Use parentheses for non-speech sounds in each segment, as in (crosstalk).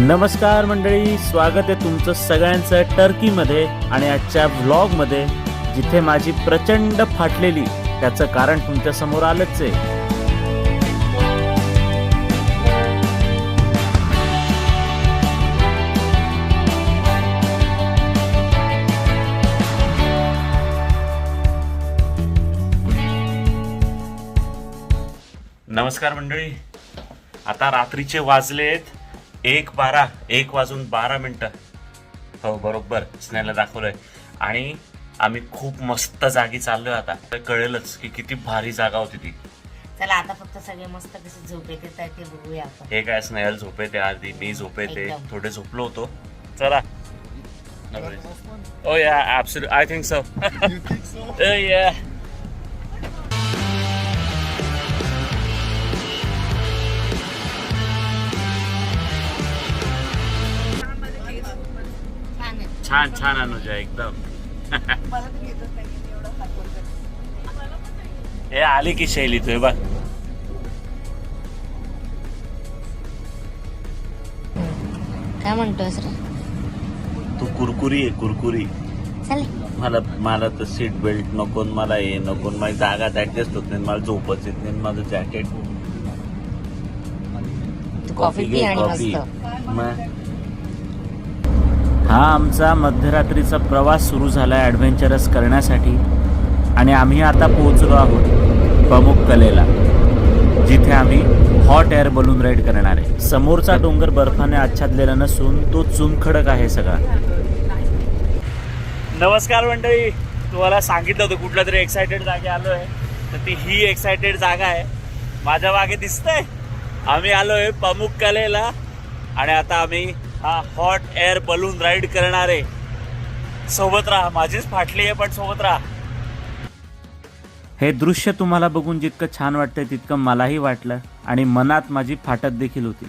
नमस्कार मंडळी स्वागत आहे तुमचं सगळ्यांचं टर्कीमध्ये आणि आजच्या व्लॉगमध्ये जिथे माझी प्रचंड फाटलेली त्याचं कारण तुमच्यासमोर आलंच आहे. नमस्कार मंडळी. आता रात्रीचे वाजलेत. एक बारा एक वाजून बारा मिनटं. हो बरोबर. स्नेहला दाखवलंय. आणि आम्ही खूप मस्त जागी चाललोय आता. तर कळेलच की किती भारी जागा होती ती. चला आता फक्त सगळे मस्त कसे झोप येते तर ते बघूया आपण. हे काय स्नेहल झोपेते आधी मी झोपेते एकदम. थोडे झोपलो होतो. चला. ओ या ऍब्सोल्युट आय थिंक सो या छान छान अनुजा एकदम. (laughs) हे आली की शैली तुझे बघ. काय म्हणतोस रे? तू कुरकुरी आहे कुरकुरी. चल. मला मला तर सीट बेल्ट नको न मला हे नको न माझी जागा ऍडजस्ट होत नाही मला झोपच येत नाही माझं जॅकेट तू कॉफी पी आणि मस्त. हा आमचा मध्यरात्रीचा प्रवास सुरू झाला आहे ॲडव्हेंचरस करण्यासाठी. आणि आम्ही आता पोहोचलो आहोत प्रमुख कलेला जिथे आम्ही हॉट एअर बलून राईड करणार आहे. समोरचा डोंगर बर्फाने आच्छादलेला नसून तो चुनखडक आहे सगळा. नमस्कार मंडळी तुम्हाला सांगितलं होतं कुठल्या तरी एक्सायटेड जागे आहे तर ती ही एक्सायटेड जागा आहे. माझ्या मागे दिसतंय. आम्ही आलो आहे प्रमुख कलेला. आणि आता आम्ही हा हॉट एअर बलून राईड करणार. सोबत राहा माझीच फाटली आहे पण सोबत राहा. हे दृश्य तुम्हाला बघून जितकं छान वाटतंय तितकं मलाही वाटलं आणि मनात माझी फाटत देखील होती.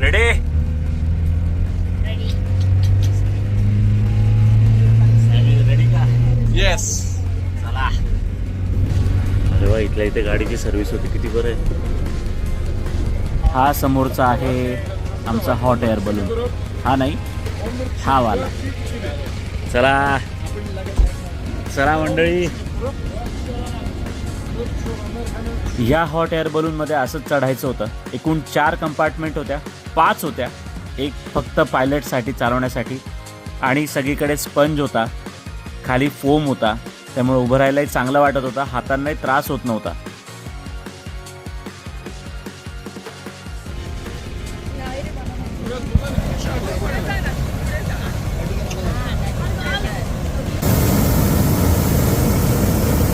रेडी येस चला. अरे वा इथल्या इथे गाडीची सर्व्हिस होती किती बरं आहे. हा समोरचा आहे आमचा हॉट एअर बलून हा नाही हा वाला. चला. चला मंडळी. या हॉट एअर बलूनमध्ये असंच चढायचं होतं. एकूण चार कंपार्टमेंट होत्या पाच होत्या. एक फक्त पायलटसाठी चालवण्यासाठी. आणि सगळीकडे स्पंज होता. खाली फोम होता. त्यामुळे उभं राहायलाही चांगलं वाटत होता. हातांनाही त्रास होत नव्हता.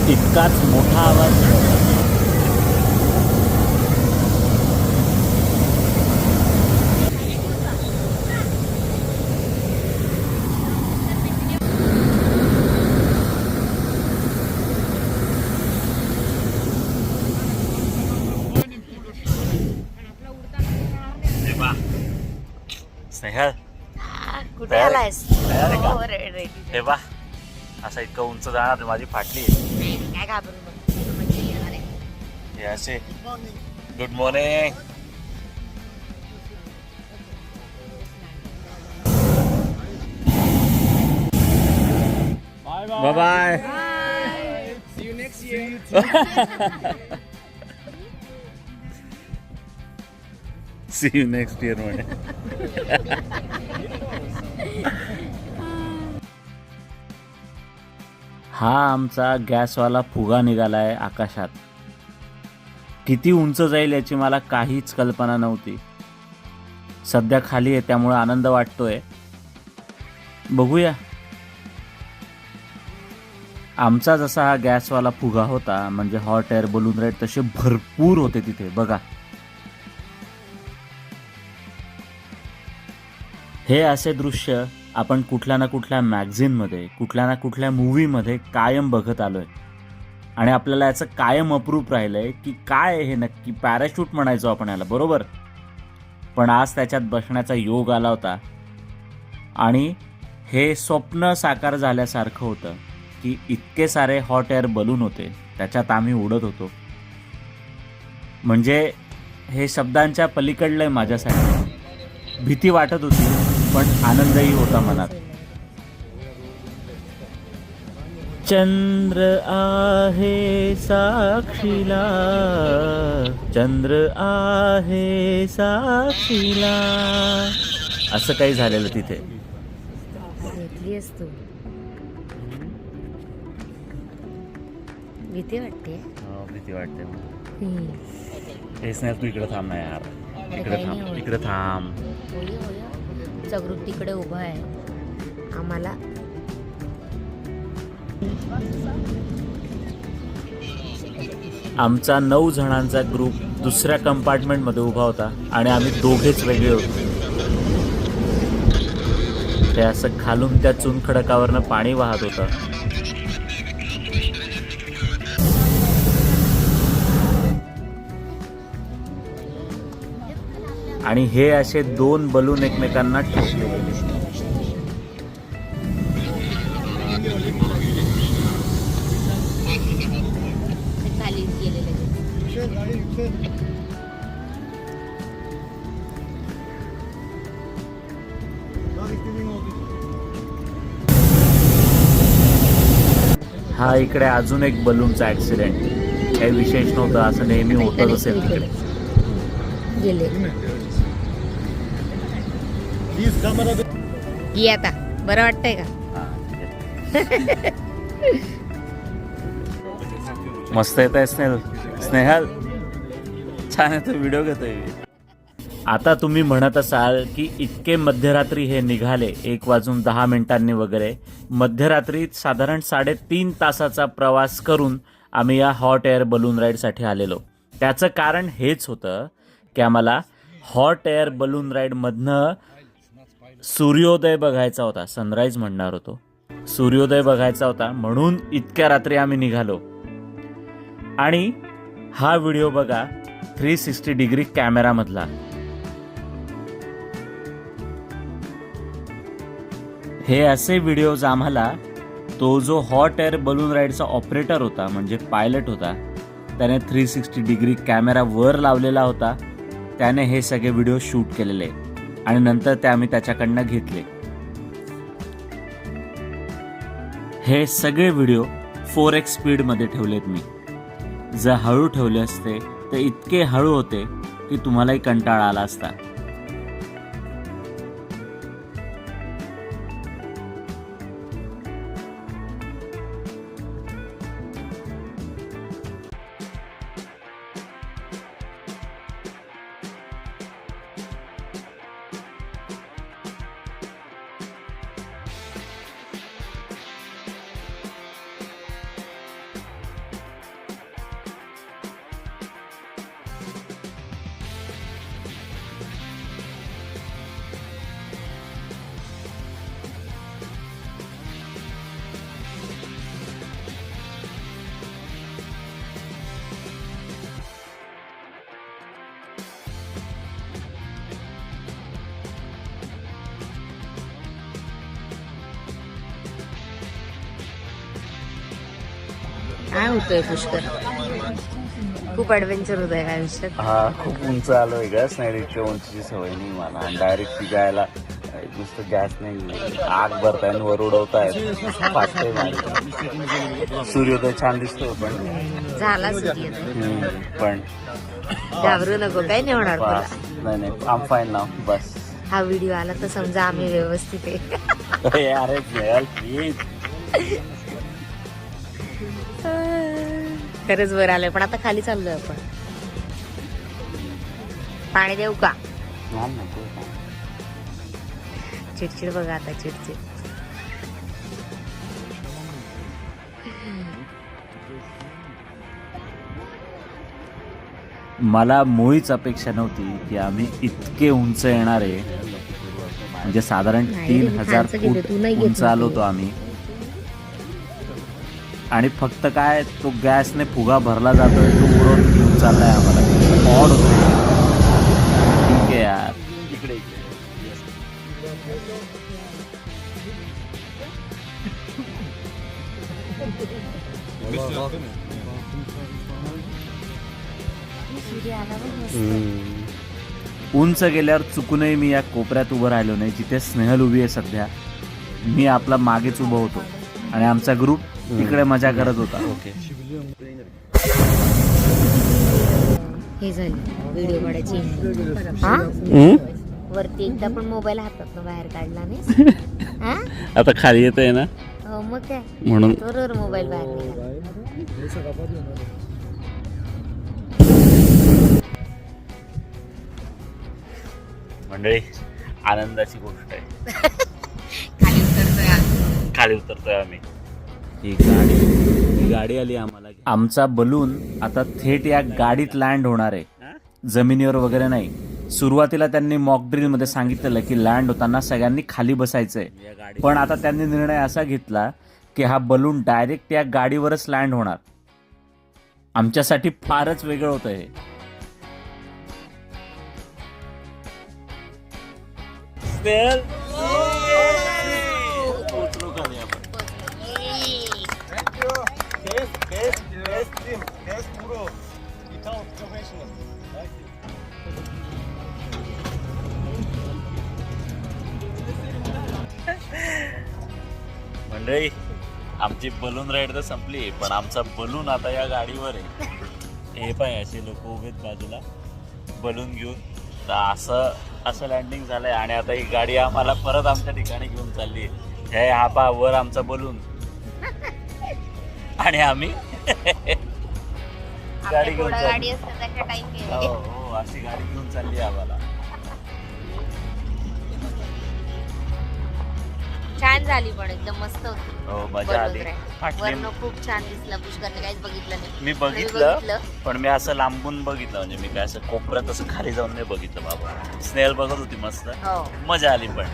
इतकाच मोठा आवाज. स्नेहल हा, कुठे तयार आहे? आलायस तयार आहे का? हो, रे- ready. हे बा असं इतकं उंच जाणार माझी फाटली आहे नाही, काय घाबरू नको म्हणजे येणार आहे. हे असे good morning bye bye See you next year. See you next year म्हणे हा आमचा गॅसवाला फुगा निघालाय आकाशात. किती उंच जाईल याची मला काहीच कल्पना नव्हती. सध्या खाली आहे त्यामुळे आनंद वाटतोय. बघूया. आमचा जसा हा गॅसवाला फुगा होता म्हणजे हॉट एअर बलून राईड तसे भरपूर होते तिथे बघा. हे असे दृश्य आपण कुठल्या ना कुठल्या मॅगझिनमध्ये कुठल्या ना कुठल्या मूवीमध्ये कायम बघत आलोय. आणि आपल्याला याचं कायम अप्रूप राहिलंय की काय आहे हे नक्की पॅराशूट म्हणायचो आपण याला बरोबर? पण आज त्याच्यात बसण्याचा योग आला होता. आणि हे स्वप्न साकार झाल्यासारखं होतं की इतके सारे हॉट एअर बलून होते त्याच्यात आम्ही उडत होतो. म्हणजे हे शब्दांच्या पलीकडलं आहे माझ्यासाठी. भीती वाटत होती. पण आनंदही होता मनात. चंद्र आहे साक्षीला. चंद्र आहे साक्षीला. असं काही झालेलं तिथे. भीती वाटते? भीती वाटते. हेच नाही तू इकडे थांब ना यार. इकडे थांब. इकडे थांब. जागृतीकडे उभं तिकडे उभा आहे. आम्हाला आमचा नऊ जणांचा ग्रुप दुसऱ्या कंपार्टमेंटमध्ये उभा होता आणि आम्ही दोघेच वेगळे होतो. ते असं खालून त्या चुनखडकावरनं पाणी वाहत होतं. आणि हे असे दोन बलून एकमेकांना ठोकले गेले हा इकडे अजून एक बलूनचा ऍक्सिडेंट काही विशेष नव्हतं असं नेहमी होतच असेल तिकडे. ये आता. बरं वाटतंय का? मस्त येत आहे स्नेहल. स्नेहल छान येतो व्हिडिओ घेतोय. आता तुम्ही म्हणत असाल की इतके मध्यरात्री हे निघाले एक वाजून दहा मिनिटांनी वगैरे. मध्यरात्रीत साधारण साडेतीन तासाचा प्रवास करून आम्ही या हॉट एअर बलून राईडसाठी आलेलो. त्याचं कारण हेच होतं की आम्हाला हॉट एअर बलून राईडमधनं सूर्योदय बघायचा होता सनराईज म्हणणार होतो. सूर्योदय बघायचा होता म्हणून इतक्या रात्री आम्ही निघालो. आणि हा व्हिडिओ बघा थ्री सिक्स्टी डिग्री कॅमेरामधला हे असे व्हिडिओज आम्हाला तो जो हॉट एअर बलून राईडचा ऑपरेटर होता म्हणजे पायलट होता त्याने थ्री सिक्स्टी डिग्री कॅमेरा वर लावलेला होता त्याने हे सगळे व्हिडिओ शूट केलेले. आणि नंतर ते आम्ही त्याच्याकडनं घेतले. हे सगळे व्हिडिओ फोर एक्स स्पीडमध्ये ठेवलेत मी. जर हळू ठेवले असते तर इतके हळू होते की तुम्हालाही कंटाळा आला असता. काय होतोय पुष्कर खूप ऍडव्हेंचर होत आहे आयुष्यात? हा खूप उंच आलोय गॅस नाही इतक्या उंचीची सवय नाही मला. आणि डायरेक्ट जायला नुसतं गॅस नाही. आग भरताय आणि वर उडवताय फाटतंय. सूर्योदय छान दिसतो पण. झाला हम्म, पण. घाबरू नको काय नाही होणार बस. नाही नाही आम फाईन नाव बस. हा व्हिडिओ आला तर समजा आम्ही व्यवस्थित आहे. (laughs) अरे प्लीज खरंच वर आलोय पण आता खाली चाललोय आपण. पाणी देऊ का? चिडचिड बघा आता चिडचिड. मला मुळीच अपेक्षा नव्हती की आम्ही इतके उंच येणार आहे म्हणजे साधारण तीन हजार फूट उंच आलो ते. होतो आम्ही. आणि फक्त काय तो गॅसने फुगा भरला जातोय तो उडवून घेऊन चाललाय आम्हाला. ऑड होतोय. ठीक आहे यार. इकडे. उंच गेल्यावर चुकूनही मी या कोपऱ्यात उभं राहिलो नाही जिथे स्नेहल उभी आहे सध्या. मी आपला मागेच उभं होतो. आणि आमचा ग्रुप इकडे मजा करत होता. ओके. हे झाली. व्हिडिओ काढायची. हा? वरती एकदा पण मोबाईल हातात बाहेर काढला नाही. (laughs) हा? आता खाली येत आहे ना? हो मग काय? म्हणून. बरोबर मोबाईल बाहेर निघाला. मंडळी आनंदाची गोष्ट आहे. (laughs) खाली उतरतोय आम्ही. खाली उतरतोय आम्ही. ही गाडी ही गाडी आली आम्हाला. आमचा बलून आता थेट या गाडीत लँड होणार आहे. जमिनीवर वगैरे नाही. सुरुवातीला त्यांनी मॉक ड्रिलमध्ये सांगितलेलं की लँड होताना सगळ्यांनी खाली बसायचंय. पण आता त्यांनी निर्णय असा घेतला की हा बलून डायरेक्ट या गाडीवरच लँड होणार. आमच्यासाठी फारच वेगळं होतं हे खाली आपण मंडळी आमची बलून राईड तर संपली पण आमचा बलून आता या गाडीवर आहे. हे पाय असे लोक उभेत बाजूला. बलून घेऊन. तर असं असं लँडिंग झालंय. आणि आता ही गाडी आम्हाला परत आमच्या ठिकाणी घेऊन चालली हे हा पा वर आमचा बलून आणि आम्ही गाडी घेऊन गाडी टाइम हो हो अशी गाडी घेऊन चालली आम्हाला. छान झाली पण एकदम मस्त होती. हो मजा आली. वरनं खूप छान दिसला पुष्करने काहीच बघितलं नाही. मी बघितलं पण मी असं लांबून बघितलं म्हणजे मी काय असं कोपऱ्यात असं खाली जाऊन नाही बघितलं बाबा. स्नेहल बघत होती मस्त. हो. मजा आली पण.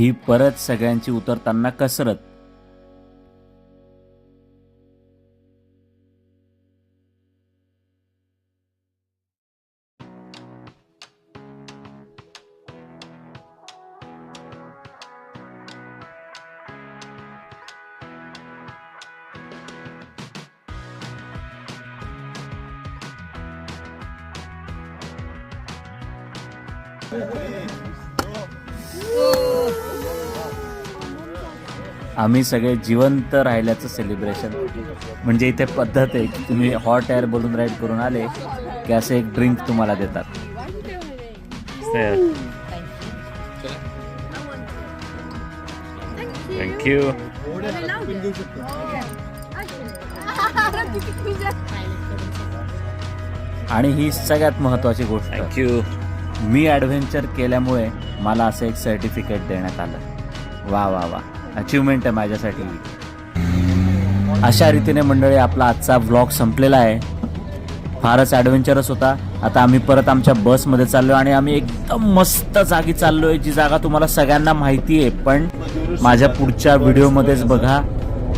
ही परत सगळ्यांची उतरताना कसरत. आम्ही सगळे जिवंत राहिल्याचं सेलिब्रेशन म्हणजे इथे पद्धत आहे की तुम्ही हॉट एअर बलून राईड करून आले की असं एक ड्रिंक तुम्हाला देतात. थँक्यू आणि ही सगळ्यात महत्वाची गोष्ट. थँक्यू मी ॲडव्हेंचर केल्यामुळे मला असं एक सर्टिफिकेट देण्यात आलं. वा वा वा. अचिव्हमेंट आहे माझ्यासाठी. अशा रीतीने मंडळी आपला आजचा व्लॉग संपलेला आहे. फारच ॲडव्हेंचरस होता. आता आम्ही परत आमच्या बसमध्ये चाललो आणि आम्ही एकदम मस्त जागी चाललो आहे जी जागा तुम्हाला सगळ्यांना माहिती आहे. पण माझ्या पुढच्या व्हिडिओमध्येच बघा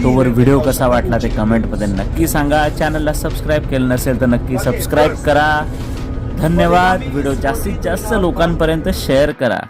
तोवर व्हिडिओ कसा वाटला ते कमेंटमध्ये नक्की सांगा. चॅनलला सबस्क्राईब केलं नसेल तर नक्की सबस्क्राईब करा. धन्यवाद. व्हिडिओ जास्तीत जास्त लोकांपर्यंत शेअर करा.